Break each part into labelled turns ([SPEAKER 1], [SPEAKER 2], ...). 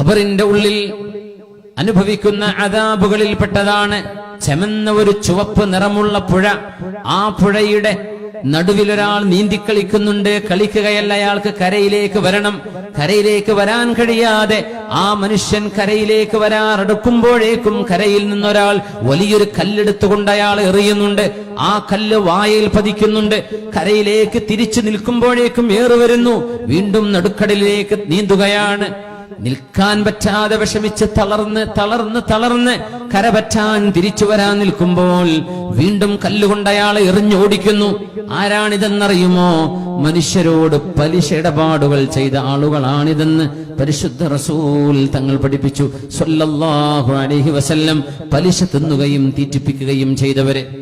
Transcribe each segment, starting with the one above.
[SPEAKER 1] ഖബറിന്റെ ഉള്ളിൽ അനുഭവിക്കുന്ന അതാബുകളിൽപ്പെട്ടതാണ് ചെമന്ന ഒരു ചുവപ്പ് നിറമുള്ള പുഴ. ആ പുഴയുടെ നടുവിലൊരാൾ നീന്തിക്കളിക്കുന്നുണ്ട്. കളിക്കുകയല്ല അയാൾക്ക് കരയിലേക്ക് വരണം. കരയിലേക്ക് വരാൻ കഴിയാതെ ആ മനുഷ്യൻ കരയിലേക്ക് വരാറെടുക്കുമ്പോഴേക്കും കരയിൽ നിന്നൊരാൾ വലിയൊരു കല്ലെടുത്തുകൊണ്ട് അയാൾ എറിയുന്നുണ്ട്. ആ കല്ല് വായയിൽ പതിക്കുന്നുണ്ട്. കരയിലേക്ക് തിരിച്ചു നിൽക്കുമ്പോഴേക്കും ഏറി വരുന്നു വീണ്ടും നടുക്കടലിലേക്ക് നീന്തുകയാണ്. നിൽക്കാൻ പറ്റാതെ വിഷമിച്ച് തളർന്ന് തളർന്ന് തളർന്ന് കരപറ്റാൻ തിരിച്ചു വരാൻ നിൽക്കുമ്പോൾ വീണ്ടും കല്ലുകൊണ്ട് അയാളെ എറിഞ്ഞോടിക്കുന്നു. ആരാണിതെന്നറിയുമോ? മനുഷ്യരോട് പലിശ ഇടപാടുകൾ ചെയ്ത ആളുകളാണിതെന്ന് പരിശുദ്ധ റസൂൽ തങ്ങൾ പഠിപ്പിച്ചു. സൊല്ലാഹു അലൈഹി വസല്ലം പലിശ തിന്നുകയും തീറ്റിപ്പിക്കുകയും ചെയ്തവരെ.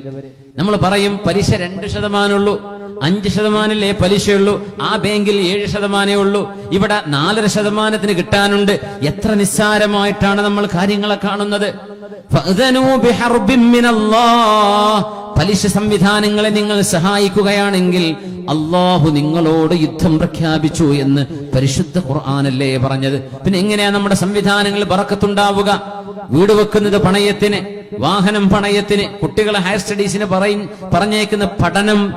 [SPEAKER 1] നമ്മൾ പറയും പലിശ രണ്ട് ശതമാനമുള്ളൂ. അഞ്ച് ശതമാനല്ലേ പലിശയുള്ളൂ? ആ ബാങ്കിൽ ഏഴ് ശതമാനേ ഉള്ളൂ. ഇവിടെ നാലര ശതമാനത്തിന് കിട്ടാനുണ്ട്. എത്ര നിസ്സാരമായിട്ടാണ് നമ്മൾ കാര്യങ്ങളെ കാണുന്നത്. പലിശ സംവിധാനങ്ങളെ നിങ്ങൾ സഹായിക്കുകയാണെങ്കിൽ അള്ളാഹു നിങ്ങളോട് യുദ്ധം പ്രഖ്യാപിച്ചു എന്ന് പരിശുദ്ധ ഖുർആാനല്ലേ പറഞ്ഞത്? പിന്നെ എങ്ങനെയാ നമ്മുടെ സംവിധാനങ്ങൾ പറക്കത്തുണ്ടാവുക? വീട് വെക്കുന്നത് പണയത്തിന് വാഹനം പണയത്തിന് കുട്ടികളെ ഹയർ സ്റ്റഡീസിന് പറയും പറഞ്ഞേക്കുന്ന പഠനം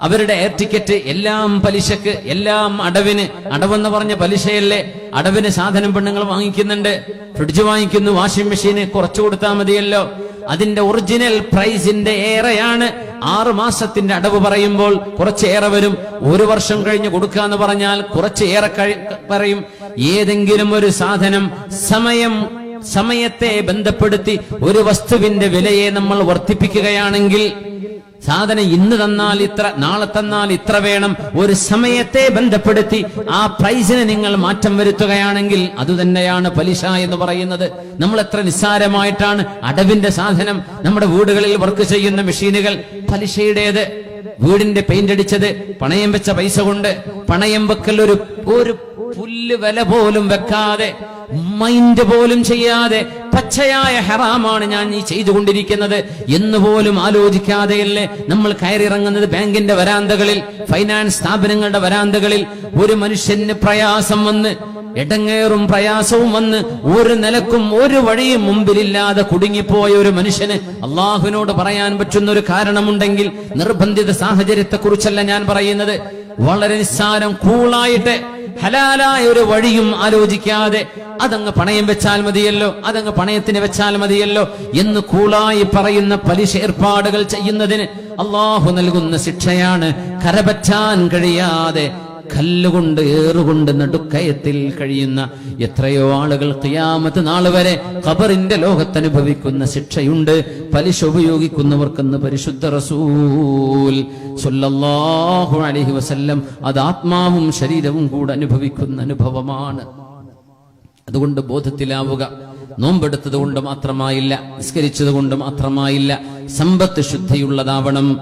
[SPEAKER 1] അവരുടെ എയർ ടിക്കറ്റ് എല്ലാം പലിശക്ക് എല്ലാം അടവിന് അടവെന്ന് പറഞ്ഞ പലിശയല്ലേ? അടവിന് സാധനം പെണ്ണുങ്ങൾ വാങ്ങിക്കുന്നുണ്ട്. ഫ്രിഡ്ജ് വാങ്ങിക്കുന്നു വാഷിംഗ് മെഷീന് കുറച്ചു കൊടുത്താൽ മതിയല്ലോ. അതിന്റെ ഒറിജിനൽ പ്രൈസിന്റെ ഏറെയാണ് ആറ് മാസത്തിന്റെ അടവ് പറയുമ്പോൾ കുറച്ചേറെ വരും. ഒരു വർഷം കഴിഞ്ഞ് കൊടുക്കാന്ന് പറഞ്ഞാൽ കുറച്ചേറെ പറയും. ഏതെങ്കിലും ഒരു സാധനം സമയം സമയത്തെ ബന്ധപ്പെടുത്തി ഒരു വസ്തുവിന്റെ വിലയെ നമ്മൾ വർദ്ധിപ്പിക്കുകയാണെങ്കിൽ സാധനം ഇന്ന് തന്നാൽ ഇത്ര നാളെ തന്നാൽ ഇത്ര വേണം. ഒരു സമയത്തെ ബന്ധപ്പെടുത്തി ആ പ്രൈസിന് നിങ്ങൾ മാറ്റം വരുത്തുകയാണെങ്കിൽ അതുതന്നെയാണ് പലിശ എന്ന് പറയുന്നത്. നമ്മൾ എത്ര നിസ്സാരമായിട്ടാണ് അടവിന്റെ സാധനം നമ്മുടെ വീടുകളിൽ വർക്ക് ചെയ്യുന്ന മെഷീനുകൾ പലിശയുടേത് വീടിന്റെ പെയിന്റ് അടിച്ചത് പണയം വെച്ച പൈസ കൊണ്ട് പണയം വെക്കൽ ഒരു ഒരു പുല്ല് വില പോലും വെക്കാതെ മൈൻഡ് പോലും ചെയ്യാതെ പച്ചയായ ഹറാമാണ് ഞാൻ ഈ ചെയ്തുകൊണ്ടിരിക്കുന്നത്. എന്ന് പോലും ആലോചിക്കാതെയല്ലേ നമ്മൾ കയറിറങ്ങുന്നത് ബാങ്കിന്റെ വരാന്തകളിൽ ഫൈനാൻസ് സ്ഥാപനങ്ങളുടെ വരാന്തകളിൽ. ഒരു മനുഷ്യന് പ്രയാസം വന്ന് ഇടങ്ങേറും പ്രയാസവും വന്ന് ഒരു നിലക്കും ഒരു വഴിയും മുമ്പിലില്ലാതെ കുടുങ്ങിപ്പോയ ഒരു മനുഷ്യന് അള്ളാഹുവിനോട് പറയാൻ പറ്റുന്ന ഒരു കാരണമുണ്ടെങ്കിൽ നിർബന്ധിത സാഹചര്യത്തെക്കുറിച്ചല്ല ഞാൻ പറയുന്നത്. വളരെ നിസ്സാരം കൂളായിട്ട് ഹലാലായ ഒരു വഴിയും ആലോചിക്കാതെ അതങ്ങ് പണയം വെച്ചാൽ മതിയല്ലോ അതങ്ങ് പണയത്തിന് വെച്ചാൽ മതിയല്ലോ എന്ന് കൂളായി പറയുന്ന പലിശ ഏർപ്പാടുകൾ ചെയ്യുന്നതിന് അള്ളാഹു നൽകുന്ന ശിക്ഷയാണ് കരപറ്റാൻ കഴിയാതെ കല്ലുകൊണ്ട് ഏറുകൊണ്ട് നടുക്കയത്തിൽ കഴിയുന്ന എത്രയോ ആളുകൾ കിയാമത്ത് നാൾ വരെ ഖബറിന്റെ ലോകത്ത് അനുഭവിക്കുന്ന ശിക്ഷയുണ്ട്. പലിശ ഉപയോഗിക്കുന്നവർക്കെന്ന് പരിശുദ്ധ റസൂൽ സല്ലല്ലാഹു അലൈഹി വസല്ലം അത് ആത്മാവും ശരീരവും കൂടെ അനുഭവിക്കുന്ന അനുഭവമാണ്. അതുകൊണ്ട് ബോധത്തിലാവുക. നോമ്പെടുത്തത് കൊണ്ട് മാത്രമായില്ല നിസ്കരിച്ചത് കൊണ്ട് മാത്രമായില്ല സമ്പത്ത് ശുദ്ധിയുള്ളതാവണം.